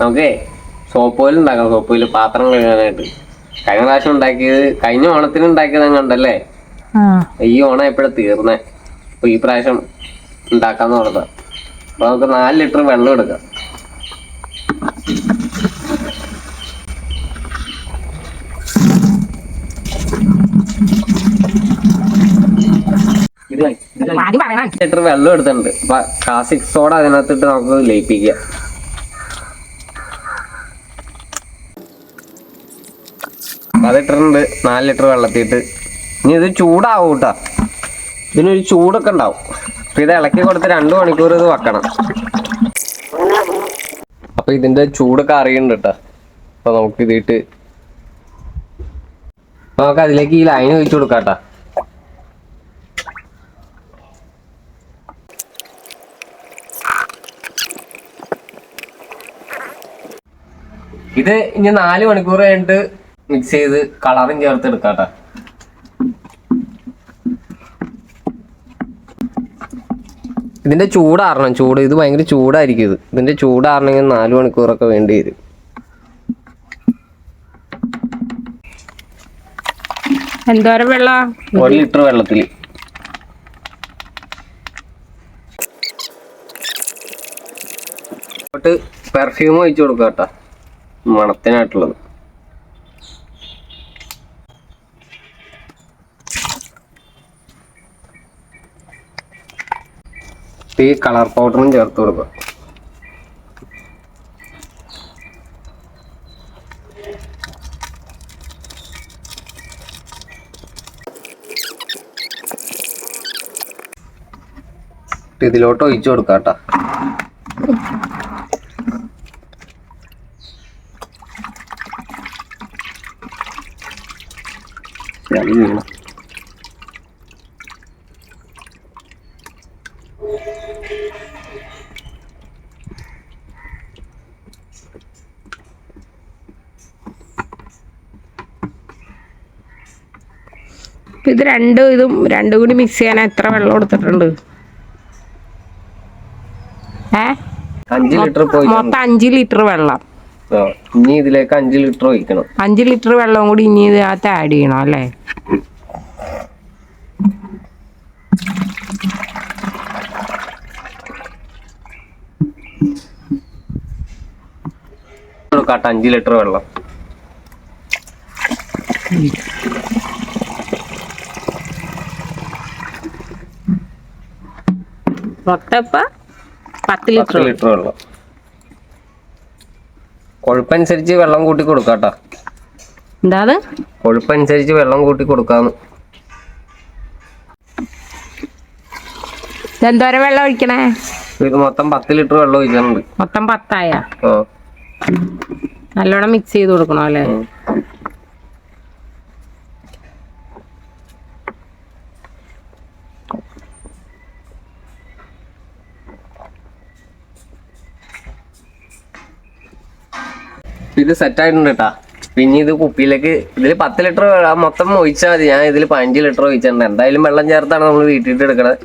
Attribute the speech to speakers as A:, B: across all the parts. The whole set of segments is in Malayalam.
A: നമുക്കേ സോപ്പ് പോലും ഉണ്ടാക്കാം. സോപ്പ് പോലും പാത്രം കഴുകാനായിട്ട്. കഴിഞ്ഞ പ്രാവശ്യം ഉണ്ടാക്കിയത് കഴിഞ്ഞ ഓണത്തിന് ഉണ്ടാക്കിയത് അങ്ങ്
B: ആ.
A: ഈ ഓണം എപ്പോഴാണ് തീർന്നേ? അപ്പൊ ഈ പ്രാവശ്യം ഉണ്ടാക്കാന്ന് പറഞ്ഞത്. അപ്പൊ നമുക്ക് നാല് ലിറ്റർ വെള്ളം എടുക്കാം. ലിറ്റർ വെള്ളം എടുത്തിട്ടുണ്ട്. അപ്പൊ കാസിക് സോഡ അതിനകത്തിട്ട് നമുക്ക് ലയിപ്പിക്കാം. അത് ഇട്ടിട്ടുണ്ട് നാല് ലിറ്റർ വെള്ളത്തിയിട്ട്. ഇനി ഇത് ചൂടാവും കേട്ടാ ഇതിനൊരു ചൂടൊക്കെ ഉണ്ടാവും. അപ്പൊ ഇത് ഇളക്കി കൊടുത്ത് രണ്ട് മണിക്കൂർ ഇത് വെക്കണം. അപ്പൊ ഇതിന്റെ ചൂടൊക്കെ അറിയുന്നുണ്ട് കേട്ടാ അപ്പൊ നമുക്ക് ഇതിട്ട് നമുക്ക് അതിലേക്ക് ഈ ലൈൻ ഒഴിച്ചു കൊടുക്കാം കേട്ടോ ഇത് ഇനി നാല് മണിക്കൂർ കഴിഞ്ഞിട്ട് മിക്സ് ചെയ്ത് കളറും ചേർത്ത് എടുക്കാട്ടെ. ഇതിന്റെ ചൂടാറണം. ചൂട് ഇത് ഭയങ്കര ചൂടായിരിക്കും ഇത്. ഇതിന്റെ ചൂടാറണമെങ്കിൽ നാല് മണിക്കൂറൊക്കെ വേണ്ടി വരും.
B: എന്തോരം വെള്ളം?
A: ഒരു ലിറ്റർ വെള്ളത്തിൽ പെർഫ്യൂം ഒഴിച്ചു കൊടുക്കാം കേട്ടാ മണത്തിനായിട്ടുള്ളത്. ഈ കളർ പൗഡറും ചേർത്ത് കൊടുക്കുക ഇതിലോട്ട് ഒഴിച്ചു കൊടുക്കാം കേട്ടോ.
B: ഇത് രണ്ടും ഇതും രണ്ടും കൂടി മിക്സ് ചെയ്യാൻ എത്ര വെള്ളം കൊടുത്തിട്ടുണ്ട്? ഏ?
A: അഞ്ച് ലിറ്റർ
B: മൊത്തം അഞ്ച് ലിറ്റർ വെള്ളം.
A: ഇനി ഇതിലേക്ക് അഞ്ച് ലിറ്റർ ഒഴിക്കണം.
B: അഞ്ച് ലിറ്റർ വെള്ളം കൂടി ഇനി ഇതിനകത്ത് ആഡ് ചെയ്യണം അല്ലേ?
A: കൊടുക്കാട്ടെ അഞ്ച് ലിറ്റർ വെള്ളം.
B: പത്ത് ലിറ്റർ
A: ലിറ്റർ വെള്ളം. കൊഴുപ്പനുസരിച്ച് വെള്ളം കൂട്ടി കൊടുക്കാട്ടോ.
B: എന്താ
A: കൊഴുപ്പനുസരിച്ച് വെള്ളം കൂട്ടി കൊടുക്കാന്ന്.
B: എന്തോരം വെള്ളം ഒഴിക്കണേ?
A: ഇത് മൊത്തം പത്ത് ലിറ്റർ വെള്ളം ഒഴിക്കാനുണ്ട്
B: മൊത്തം പത്തായ?
A: ആ.
B: നല്ലോണം മിക്സ് ചെയ്ത് കൊടുക്കണം അല്ലേ.
A: ഇത് സെറ്റ് ആയിട്ടുണ്ട് കേട്ടാ പിന്നെ ഇത് കുപ്പിയിലേക്ക് ഇതിൽ പത്ത് ലിറ്റർ മൊത്തം ഒഴിച്ചാൽ മതി. ഞാൻ ഇതിൽ പതിനഞ്ച് ലിറ്റർ ഒഴിച്ചിട്ടുണ്ട്. എന്തായാലും വെള്ളം ചേർത്താണ് നമ്മൾ വീട്ടിലിട്ട് എടുക്കണത്.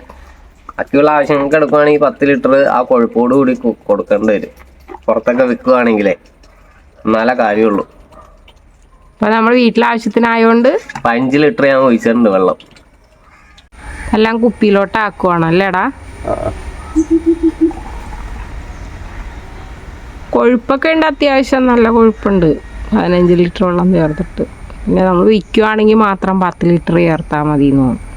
A: ബാക്കിയുള്ള ആവശ്യങ്ങൾക്ക് എടുക്കുകയാണെങ്കിൽ പത്ത് ലിറ്റർ ആ കൊഴുപ്പോട് കൂടി കൊടുക്കേണ്ടി വരും. പുറത്തൊക്കെ വിൽക്കുകയാണെങ്കിലേ നല്ല കാര്യമുള്ളൂ.
B: അപ്പൊ നമ്മൾ വീട്ടിലെ ആവശ്യത്തിനായോണ്ട്
A: അഞ്ച് ലിറ്റർ ഞാൻ ഒഴിച്ചിട്ടുണ്ട് വെള്ളം.
B: എല്ലാം കുപ്പിയിലോട്ട് ആക്കുവാണ് അല്ലേടാ കൊഴുപ്പൊക്കെ ഉണ്ട് അത്യാവശ്യം നല്ല കൊഴുപ്പുണ്ട്. പതിനഞ്ച് ലിറ്റർ വെള്ളം ചേർത്തിട്ട്. പിന്നെ നമ്മൾ വിൽക്കുവാണെങ്കിൽ മാത്രം പത്ത് ലിറ്റർ ചേർത്താൽ മതി എന്ന് തോന്നുന്നു